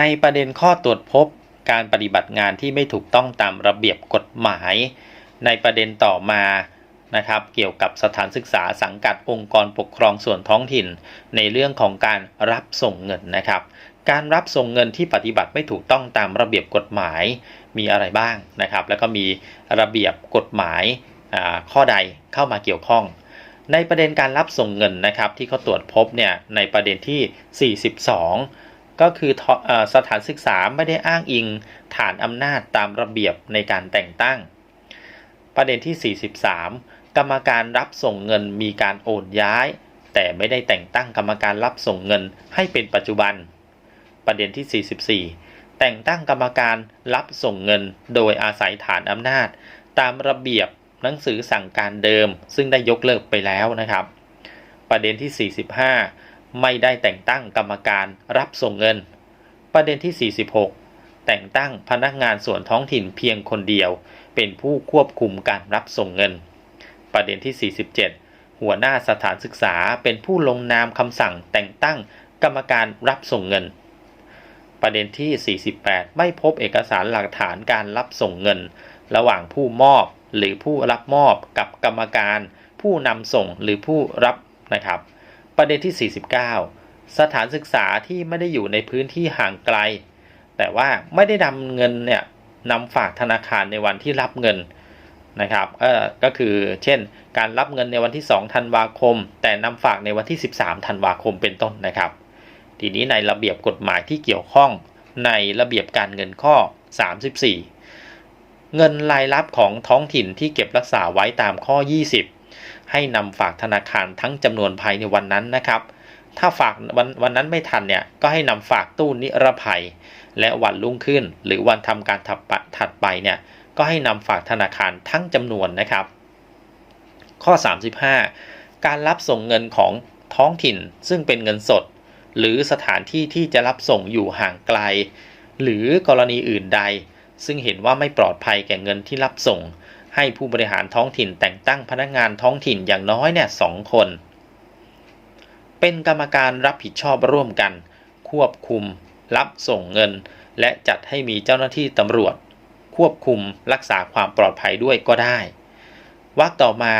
ในประเด็นข้อตรวจพบการปฏิบัติงานที่ไม่ถูกต้องตามระเบียบกฎหมาย ในประเด็นต่อมานะครับเกี่ยวกับสถานศึกษาสังกัดองค์กรปกครองส่วนท้องถิ่น ในเรื่องของการรับส่งเงินนะครับ การรับส่งเงินที่ปฏิบัติไม่ถูกต้องตามระเบียบกฎหมายมีอะไรบ้างนะครับ แล้วก็มีระเบียบกฎหมายอ่าข้อใดเข้ามาเกี่ยวข้อง ในประเด็นการรับส่งเงินนะครับที่เขาตรวจพบเนี่ยในประเด็นที่ 42 ก็คืออสถานศึกษาไม่ได้อ้างอิงฐานอำนาจตามระเบียบในการแต่งตั้ง ประเด็นที่ 43 กรรมการรับส่งเงินมีการโอนย้าย แต่ไม่ได้แต่งตั้งกรรมการรับส่งเงินให้เป็นปัจจุบัน ประเด็นที่ 44 แต่งตั้งกรรมการรับส่งเงินโดยอาศัยฐานอำนาจ ตามระเบียบหนังสือสั่งการเดิม ซึ่งได้ยกเลิกไปแล้วนะครับ ประเด็นที่ 45 ไม่ได้แต่งตั้งกรรมการรับส่งเงิน ประเด็นที่ 46 แต่งตั้งพนักงานส่วนท้องถิ่นเพียงคนเดียว เป็นผู้ควบคุมการรับส่งเงิน ประเด็นที่ 47 หัวหน้าสถานศึกษาเป็นผู้ลงนามคำสั่งแต่งตั้งกรรมการรับส่งเงิน ประเด็นที่ 48 ไม่พบเอกสารหลักฐานการรับส่งเงิน ระหว่างผู้มอบหรือผู้รับมอบกับกรรมการ ผู้นำส่งหรือผู้รับนะครับ ประเด็นที่ 49 สถานศึกษาที่ไม่ได้อยู่ในพื้นที่ห่างไกล แต่ว่าไม่ได้นำเงินเนี่ยนำฝากธนาคารในวันที่รับเงินนะครับเออก็คือเช่น การรับเงินในวันที่2ธันวาคม แต่นำฝากในวันที่ 13ธันวาคมเป็นต้นนะครับ ทีนี้ในระเบียบกฎหมายที่เกี่ยวข้องในระเบียบการเงินข้อ 34 เงินรายรับของท้องถิ่นที่เก็บรักษาไว้ตามข้อ 20 ให้นำฝากธนาคารทั้งจำนวนภายในวันนั้นนะครับ ถ้าฝากวันวันนั้นไม่ทันเนี่ยก็ให้นำฝากตู้นิรภัย และวันรุ่งขึ้น หรือวันทำการถัดไปถัดไปเนี่ยก็ให้นำฝากธนาคารทั้งจำนวนนะครับ ข้อ 35 การรับส่งเงินของท้องถิ่นซึ่งเป็นเงินสด หรือสถานที่ที่จะรับส่งอยู่ห่างไกล หรือกรณีอื่นใด ซึ่งเห็นว่าไม่ปลอดภัยแก่เงินที่รับส่ง ให้ผู้บริหารท้องถิ่นแต่งตั้งพนักงานท้องถิ่นอย่างน้อยเนี่ยสองคน เป็นกรรมการรับผิดชอบร่วมกัน ควบคุม รับส่งเงิน และจัดให้มีเจ้าหน้าที่ตำรวจ ควบคุมรักษาความปลอดภัยด้วยก็ได้วรรคต่อมา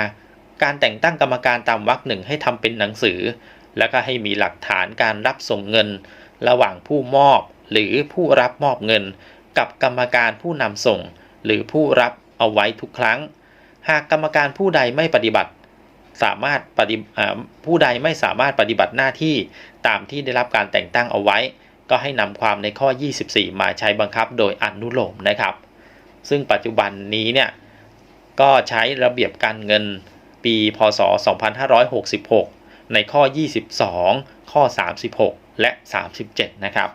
การแต่งตั้งกรรมการตามวรรคหนึ่งให้ทำเป็นหนังสือ แล้วก็ให้มีหลักฐานการรับส่งเงิน ระหว่างผู้มอบหรือผู้รับมอบเงิน กับกรรมการผู้นำส่ง หรือผู้รับ เอาไว้ทุกครั้ง หากกรรมการผู้ใดไม่ปฏิบัติ สามารถปฏิผู้ใดไม่สามารถปฏิบัติหน้าที่ตามที่ได้รับการแต่งตั้งเอาไว้ ก็ให้นำความในข้อ 24 มาใช้บังคับโดยอนุโลมนะครับ ซึ่งปัจจุบันนี้เนี่ยก็ใช้ระเบียบการเงินปี พศ 2566 ในข้อ 22 ข้อ 36 และ 37 นะครับ